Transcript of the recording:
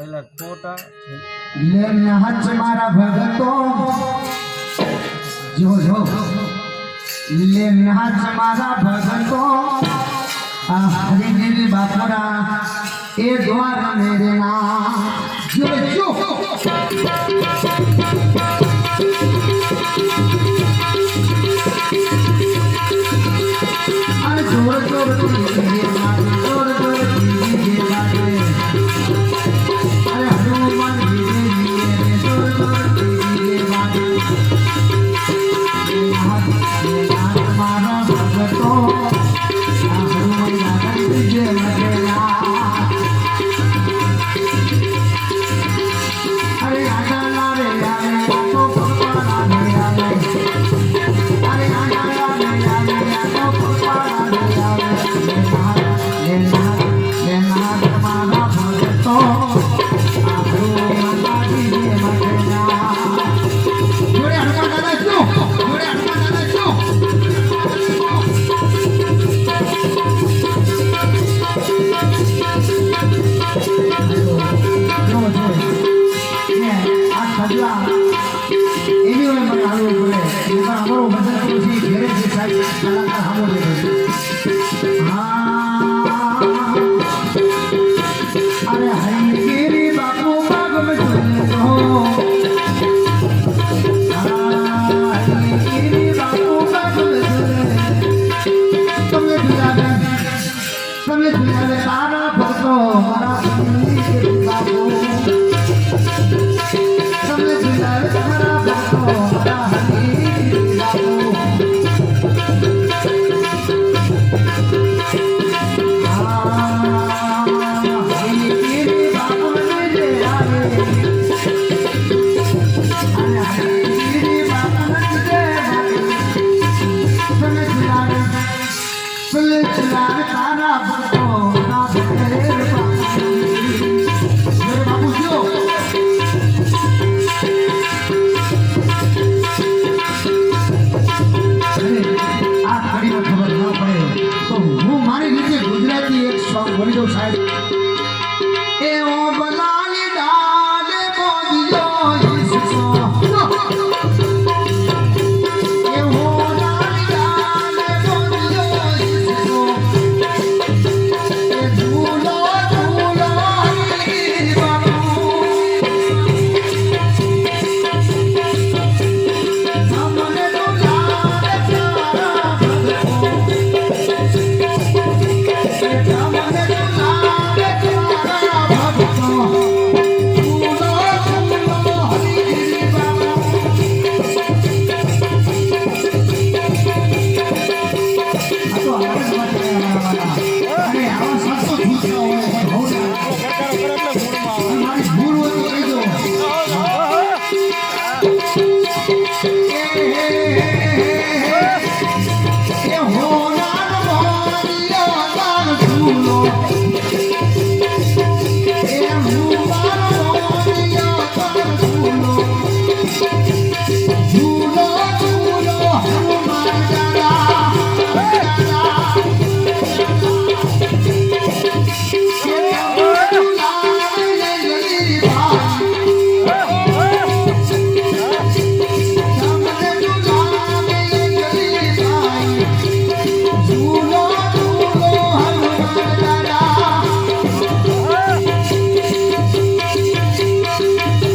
એટલે ખોટા. લે નહચ મારા ભગતો. જો જો. લે નહચ મારા ભગતો. આ હરિગીરી બાપુરા, એ દ્વાર ને રેના જો જો. તારા ભક્તો